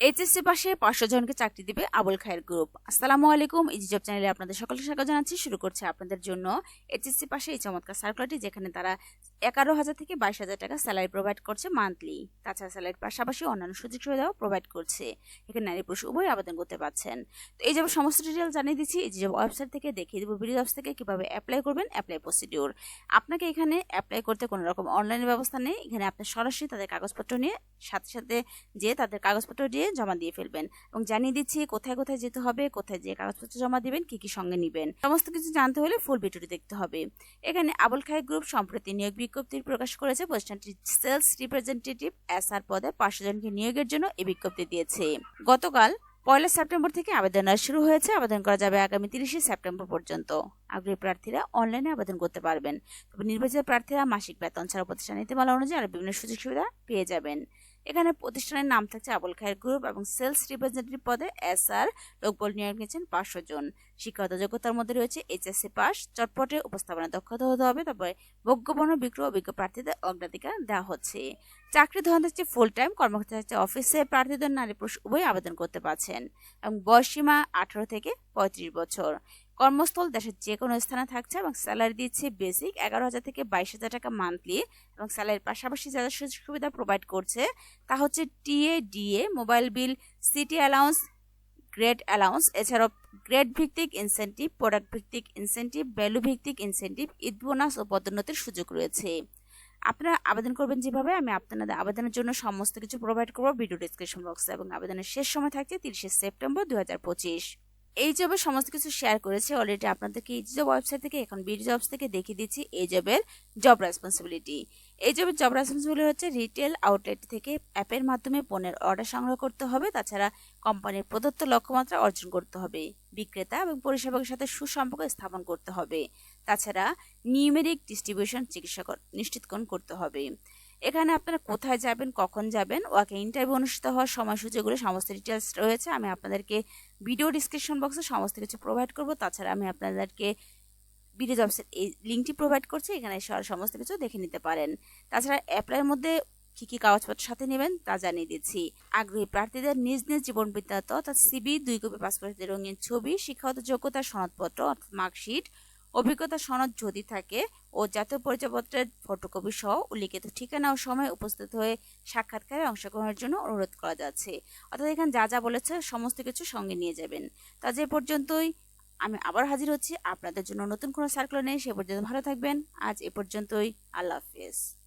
HSC পাশে পাঁচশো জনকে চাকরি দিবে আবুল খায়ের গ্রুপ আসসালামু আলাইকুম ইজি জব চ্যানেলে আপনাদের সকলকে স্বাগত জানাচ্ছি। শুরু করছে আপনাদের জন্য এইচএসসি পাশে এই চমৎকার সার্কুলারটি যেখানে তারা এগারো হাজার থেকে বাইশ হাজার টাকা স্যালারি প্রোভাইড করছে মান্থলি। তাছাড়া স্যালারির পাশাপাশি অন্যান্য সুযোগ সুবিধাও প্রোভাইড করছে। এখানে নারী, পুরুষ, উভয় আবেদন করতে পারছেন। তো এই যাবে সমস্ত ডিটেল জানিয়ে দিচ্ছি, এই জব ওয়েবসাইট থেকে দেখিয়ে দেবো ভিডিও অফিস থেকে কীভাবে অ্যাপ্লাই করবেন অ্যাপ্লাই প্রসিডিওর আপনাকে এখানে অ্যাপ্লাই করতে কোনো রকম অনলাইন ব্যবস্থা নেই। এখানে আপনি সরাসরি তাদের কাগজপত্র নিয়ে, সাথে সাথে যে তাদের কাগজপত্র দিয়ে জমা দিয়ে ফেলবেন। এবং জানিয়ে দিচ্ছি কোথায় কোথায় যেতে হবে, কোথায় যে কাগজপত্র জমা দিবেন, কি কি সঙ্গে নেবেন। সমস্ত কিছু জানতে হলে ফুল ভিডিওটি দেখতে হবে। এখানে আবুল খাই গ্রুপ সম্প্রতি নিয়োগ বিজ্ঞপ্তি প্রকাশ করেছে প্রতিষ্ঠানটি সেলস রিপ্রেজেন্টেটিভ এসআর পদে পাঁচশো জনকে নিয়োগের জন্য এই বিজ্ঞপ্তি দিয়েছে। গতকাল পয়লা সেপ্টেম্বর থেকে আবেদন শুরু হয়েছে। আবেদন করা যাবে আগামী তিরিশে সেপ্টেম্বর পর্যন্ত। আগ্রহী প্রার্থীরা অনলাইনে আবেদন করতে পারবেন। তবে নির্বাচিত প্রার্থীরা মাসিক বেতন ছাড়া প্রতিষ্ঠান নীতিমালা অনুযায়ী আরও বিভিন্ন সুযোগ সুবিধা পেয়ে যাবেন। এখানে প্রতিষ্ঠানের নাম থাকছে আবুল খায়ের গ্রুপ এবং সেলস রিপ্রেজেন্টেটিভ পদে এস আর লোকবল নিয়োগ নিয়েছেন পাঁচশো জন। শিক্ষাগত যোগ্যতার মধ্যে রয়েছে এইচএসসি পাস, চটপটে উপস্থাপনা দক্ষতা হতে হবে, তারপরে ভোগ্যপণ্য বিক্রয় অভিজ্ঞ প্রার্থীদের অগ্রাধিকার দেওয়া হচ্ছে। চাকরি ধরন থাকছে ফুল টাইম কর্মক্ষেত্রে থাকছে অফিসে প্রার্থীদের নারী পুরুষ উভয় আবেদন করতে পারছেন এবং বয়সীমা আঠারো থেকে পঁয়ত্রিশ বছর। কর্মস্থল দেশের যে কোনো স্থানে থাকছে এবং স্যালারি দিচ্ছে বেসিক এগারো হাজার থেকে বাইশ হাজার টাকা মান্থলি এবং স্যালারির পাশাপাশি যাদের সুযোগ সুবিধা প্রোভাইড করছে তা হচ্ছে TA DA mobile bill city allowance grade allowance এছাড়াও গ্রেড ভিত্তিক ইনসেন্টিভ প্রোডাক্ট ভিত্তিক ইনসেন্টিভ ভ্যালু ভিত্তিক ইনসেন্টিভ ঈদ বোনাস ও পদোন্নতির সুযোগ রয়েছে। আপনারা আবেদন করবেন যেভাবে, আমি আপনাদের আবেদনের জন্য সমস্ত কিছু প্রোভাইড করব ভিডিও ডিসক্রিপশন বক্সে এবং আবেদনের শেষ সময় থাকছে তিরিশে সেপ্টেম্বর দু হাজার পঁচিশ। এই জবের সমস্ত কিছু শেয়ার করেছি অলরেডি আপনাদেরকে এই জব ওয়েবসাইট থেকে, এখন বিডি জবস থেকে দেখিয়ে দিচ্ছি এই জবের জব রেসপন্সিবিলিটি এই জবের জব রেসপন্সিবিলিটি হচ্ছে রিটেল আউটলেট থেকে অ্যাপের মাধ্যমে পণ্যের অর্ডার সংগ্রহ করতে হবে, তাছাড়া কোম্পানির প্রদত্ত লক্ষ্যমাত্রা অর্জন করতে হবে, বিক্রেতা এবং পরিষেবকের সাথে সুসম্পর্ক স্থাপন করতে হবে, তাছাড়া নিউমেরিক ডিস্ট্রিবিউশন চিকিৎসা নিশ্চিতকরণ করতে হবে। এখানে আপনারা কোথায় যাবেন, কখন যাবেন, ওয়াকে ইন্টারভিউ অনুষ্ঠিত হওয়ার সময়সূচিগুলো, সমস্ত ডিটেলস রয়েছে, আমি আপনাদেরকে ভিডিও ডিসক্রিপশন বক্সে সমস্ত কিছু প্রোভাইড করব। তাছাড়া আমি আপনাদেরকে ভিডিও জবসের এই লিঙ্কটি প্রোভাইড করছি, এখানে সমস্ত কিছু দেখে নিতে পারেন। তাছাড়া অ্যাপ্লাইয়ের মধ্যে কি কী কাগজপত্র সাথে নেবেন তা জানিয়ে দিচ্ছি। আগ্রহী প্রার্থীদের নিজ নিজ জীবন বৃত্তান্ত অর্থাৎ সিবি দুই কপি পাসপোর্টের রঙিন ছবি, শিক্ষাগত যোগ্যতার সনদপত্র অর্থাৎ মার্কশিট অভিজ্ঞতা সনদ যদি থাকে ও জাতীয় পরিচয়পত্রের ফটোকপি সহ উল্লিখিত ঠিকানা ও সময় উপস্থিত হয়ে সাক্ষাৎকারে অংশগ্রহণের জন্য অনুরোধ করা যাচ্ছে। অর্থাৎ এখানে যা যা বলেছে সমস্ত কিছু সঙ্গে নিয়ে যাবেন। তা যে পর্যন্তই আমি আবার হাজির হচ্ছি। আপনাদের জন্য নতুন কোনো সার্কুলার নেই, সে পর্যন্ত ভালো থাকবেন। আজ এ পর্যন্তই। আল্লাহ হাফিজ।